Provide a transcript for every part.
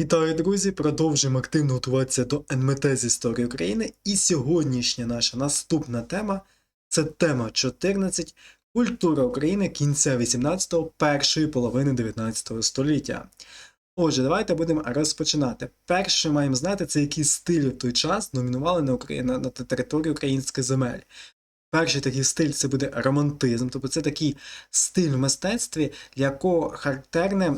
Вітаю, друзі! Продовжуємо активно готуватися до НМТ з історії України. І сьогоднішня наша наступна тема це тема 14 Культура України кінця 18-го, першої половини 19 століття. Отже, давайте будемо розпочинати. Перше маємо знати, це які стилі в той час домінували на, Украї... на, на території українських земель. Перший такий стиль це буде романтизм, тобто це такий стиль в мистецтві, для якого характерне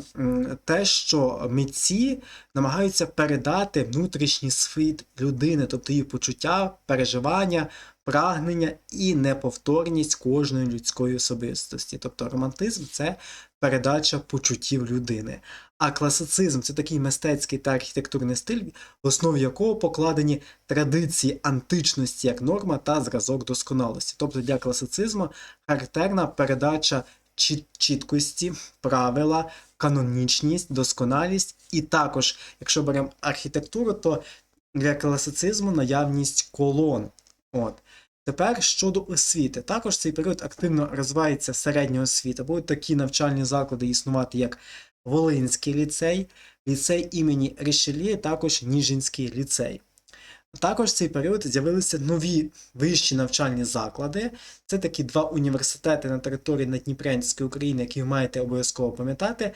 те, що митці намагаються передати внутрішній світ людини, тобто її почуття, переживання, прагнення і неповторність кожної людської особистості. Тобто романтизм це передача почуттів людини. А класицизм це такий мистецький та архітектурний стиль, в основі якого покладені традиції античності як норма та зразок досконалості. Тобто для класицизму характерна передача чіт- чіткості, правила, канонічність, досконалість, і також, якщо беремо архітектуру, то для класицизму наявність колон. От. Тепер щодо освіти. Також цей період активно розвивається середня освіта. Будуть такі навчальні заклади існувати, як Волинський ліцей, ліцей імені Рішелі, також Ніжинський ліцей. Також в цей період з'явилися нові вищі навчальні заклади. Це такі два університети на території Надніпрянської України, які ви маєте обов'язково пам'ятати.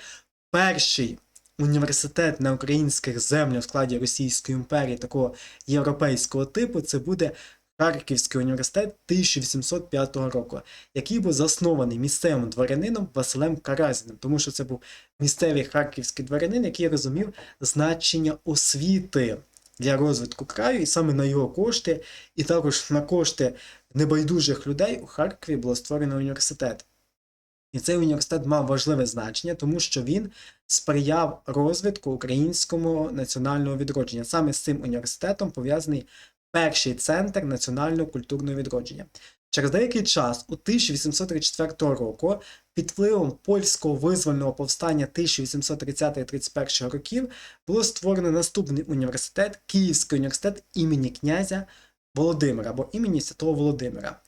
Перший університет на українських землях в складі Російської імперії такого європейського типу це буде Харківський університет 1805 року, який був заснований місцевим дворянином Василем Каразіним, тому що це був місцевий харківський дворянин, який розумів значення освіти для розвитку краю, і саме на його кошти, і також на кошти небайдужих людей у Харкові було створено університет. І цей університет мав важливе значення, тому що він сприяв розвитку українського національного відродження. Саме з цим університетом пов'язаний перший центр національного культурного відродження. Через деякий час, у 1834 року, під впливом польського визвольного повстання 1830-31 років, було створено наступний університет, Київський університет імені князя Володимира або імені Святого Володимира.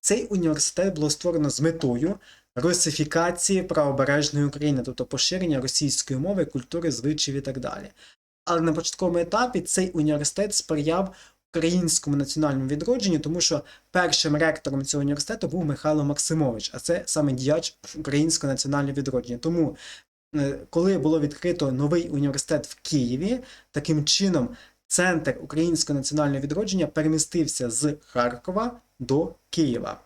Цей університет було створено з метою русифікації правобережної України, тобто поширення російської мови, культури, звичаїв і так далі. Але на початковому етапі цей університет сприяв українському національному відродженню, тому що першим ректором цього університету був Михайло Максимович, а це саме діяч українського національного відродження. Тому, е, коли було відкрито новий університет в Києві, таким чином центр українського національного відродження перемістився з Харкова до Києва.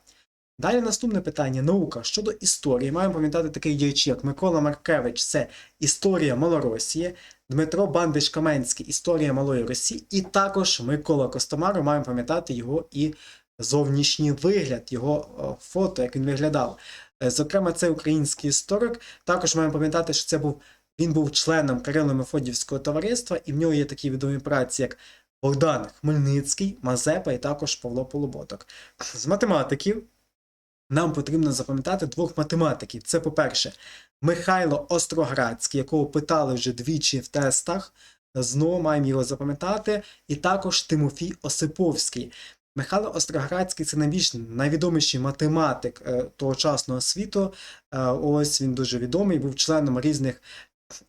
Далі наступне питання наука щодо історії. Маємо пам'ятати такий діячі, як Микола Маркевич, це історія Малоросії, Дмитро Бандиш Каменський Історія Малої Росії, і також Микола Костомаров, маємо пам'ятати його і зовнішній вигляд, його фото, як він виглядав. Е, Зокрема, це український історик. Також маємо пам'ятати, що це був він був членом Кирило-Мефодівського товариства, і в нього є такі відомі праці, як Богдан Хмельницький, Мазепа і також Павло Полуботок. З математиків нам потрібно запам'ятати двох математиків. Це, по-перше, Михайло Остроградський, якого питали вже двічі в тестах. Знову маємо його запам'ятати. І також Тимофій Осиповський. Михайло Остроградський це найвідоміший математик е, тогочасного світу. Е, ось він дуже відомий, був членом різних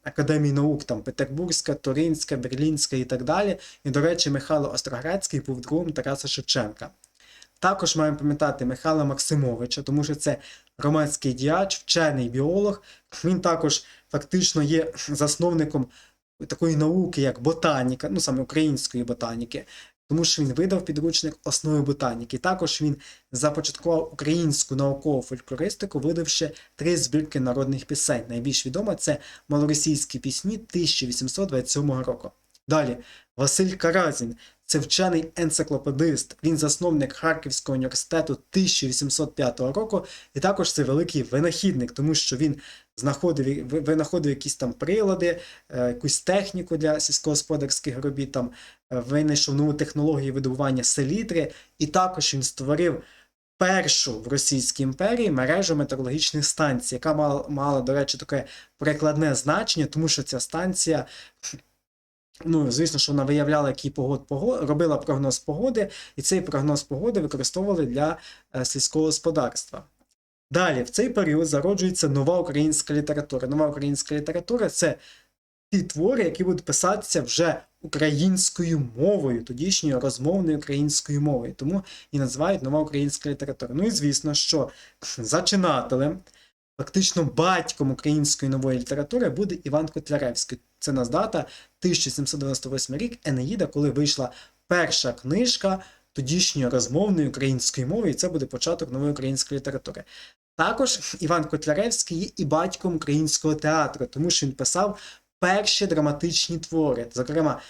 академій наук, там Петербурзька, Туринська, Берлінська і так далі. І, до речі, Михайло Остроградський був другом Тараса Шевченка. Також маємо пам'ятати Михайла Максимовича, тому що це громадський діяч, вчений біолог. Він також фактично є засновником такої науки, як ботаніка, ну саме української ботаніки, тому що він видав підручник основи ботаніки. Також він започаткував українську наукову фольклористику, видавши три збірки народних пісень. Найбільш відома це малоросійські пісні 1827 року. Далі Василь Каразін це вчений енциклопедист. Він засновник Харківського університету 1805 року, і також це великий винахідник, тому що він знаходив винаходив якісь там прилади, е, якусь техніку для сільськогосподарських робіт, там е, винайшов нову технологію видобування селітри, і також він створив. Першу в Російській імперії мережу метеорологічних станцій, яка мала, мала, до речі, таке прикладне значення, тому що ця станція Ну, звісно, що вона виявляла, який погод, погод робила прогноз погоди, і цей прогноз погоди використовували для е, сільського господарства. Далі, в цей період зароджується нова українська література. Нова українська література це ті твори, які будуть писатися вже українською мовою, тодішньою розмовною українською мовою. Тому і називають нова українська література. Ну і звісно, що зачинателем, фактично батьком української нової літератури буде Іван Котляревський. Це нас дата 1798 рік Енеїда, коли вийшла перша книжка тодішньої розмовної української мови, і це буде початок нової української літератури. Також Іван Котляревський є і батьком українського театру, тому що він писав перші драматичні твори. Зокрема,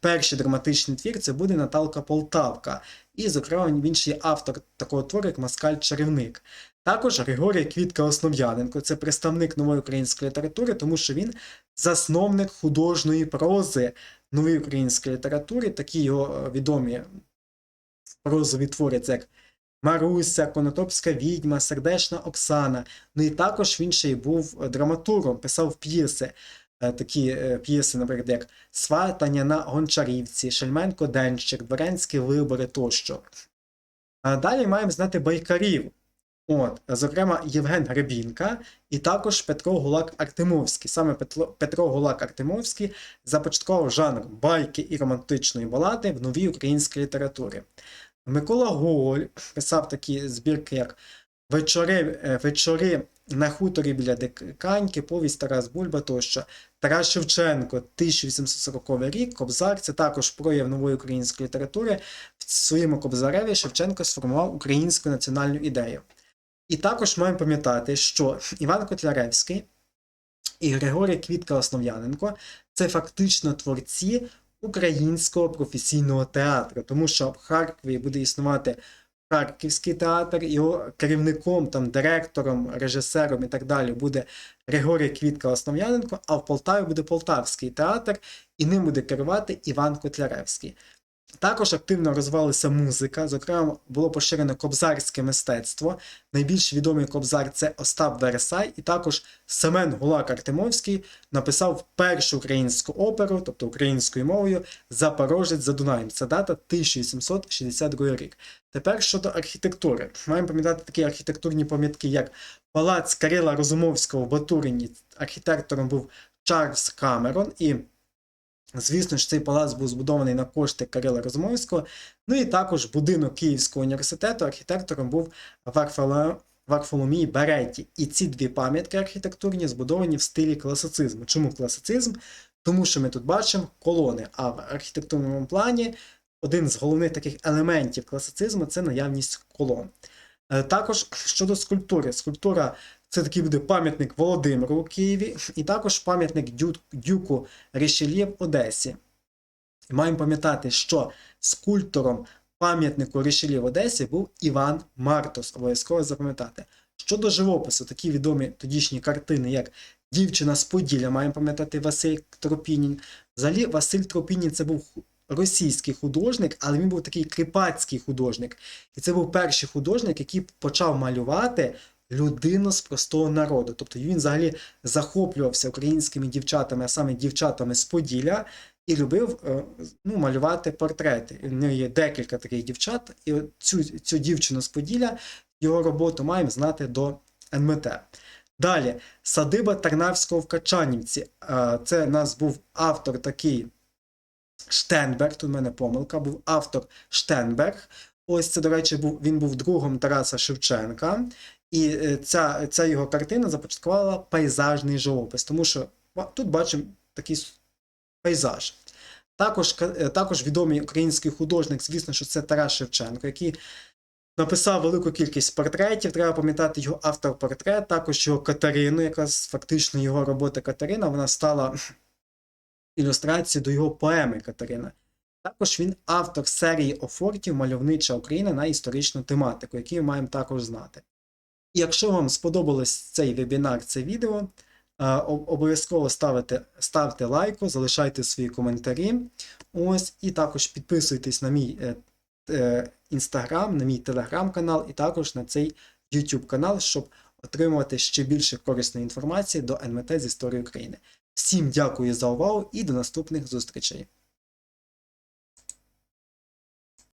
перший драматичний твір це буде Наталка Полтавка. І, зокрема, він ще є автор такого твору, як Москаль Чарівник. Також Григорій Квітка Основ'яненко це представник нової української літератури, тому що він засновник художньої прози нової української літератури. Такі його е, відомі прозові твори, це як Маруся, Конотопська відьма, Сердечна Оксана. Ну і також він ще й був драматургом, писав п'єси. Е, Такі е, п'єси, наприклад, як Сватання на Гончарівці, Шельменко Денщик, Дворянські вибори тощо. А далі маємо знати байкарів. От, зокрема, Євген Гребінка і також Петро Гулак Артемовський. Саме Петро, Петро Гулак Артемовський започаткував жанр байки і романтичної балади в новій українській літературі. Микола Гоголь писав такі збірки, як Вечори, е, вечори на хуторі біля Диканьки, повість Тарас Бульба тощо. Тарас Шевченко, 1840 рік, Кобзар, це також прояв нової української літератури. В своєму Кобзареві Шевченко сформував українську національну ідею. І також маємо пам'ятати, що Іван Котляревський і Григорій Квітка Основ'яненко це фактично творці українського професійного театру, тому що в Харкові буде існувати Харківський театр, його керівником, там, директором, режисером і так далі буде Григорій Квітка Основ'яненко, а в Полтаві буде Полтавський театр, і ним буде керувати Іван Котляревський. Також активно розвивалася музика, зокрема, було поширено кобзарське мистецтво. Найбільш відомий кобзар це Остап Вересай, і також Семен Гулак Артемовський написав першу українську оперу, тобто українською мовою, Запорожець за Дунаєм. Це дата 1862 рік. Тепер щодо архітектури. Маємо пам'ятати такі архітектурні пам'ятки, як Палац Кирила Розумовського в Батурині. Архітектором був Чарльз Камерон. і Звісно ж, цей палац був збудований на кошти Кирила Розумовського. Ну і також будинок Київського університету архітектором був Варфоло... Варфоломій Береті. І ці дві пам'ятки архітектурні збудовані в стилі класицизму. Чому класицизм? Тому що ми тут бачимо колони, а в архітектурному плані один з головних таких елементів класицизму це наявність колон. Е, Також щодо скульптури. Скульптура це такий буде пам'ятник Володимиру у Києві, і також пам'ятник Дю- Дюку Рішельє в Одесі. І маємо пам'ятати, що скульптором пам'ятнику Рішельє в Одесі був Іван Мартос. Обов'язково запам'ятати. Щодо живопису, такі відомі тодішні картини, як Дівчина з Поділля, маємо пам'ятати Василь Тропінін. Взагалі, Василь Тропінін це був російський художник, але він був такий кріпацький художник. І це був перший художник, який почав малювати людину з простого народу. Тобто він взагалі захоплювався українськими дівчатами, а саме дівчатами з Поділля, і любив е, ну, малювати портрети. В нього є декілька таких дівчат, і цю, цю дівчину з Поділля, його роботу маємо знати до НМТ. Далі, садиба Тарнавського в Качанівці. Е, Це у нас був автор такий Штенберг, тут в мене помилка, був автор Штенберг. Ось це, до речі, був, він був другом Тараса Шевченка. І е, ця, ця його картина започаткувала пейзажний живопис, тому що тут бачимо такий пейзаж. Також, е, також відомий український художник, звісно, що це Тарас Шевченко, який написав велику кількість портретів. Треба пам'ятати його автор-портрет, також його Катерину, яка з- фактично його робота Катерина, вона стала ілюстрацією до його поеми Катерина. Також він автор серії офортів Мальовнича Україна на історичну тематику, які ми маємо також знати. Якщо вам сподобалось цей вебінар, це відео, е, обов'язково ставте, ставте лайку, залишайте свої коментарі. Ось, і також підписуйтесь на мій е, е, інстаграм, на мій телеграм-канал, і також на цей YouTube канал, щоб отримувати ще більше корисної інформації до НМТ з історії України. Всім дякую за увагу і до наступних зустрічей!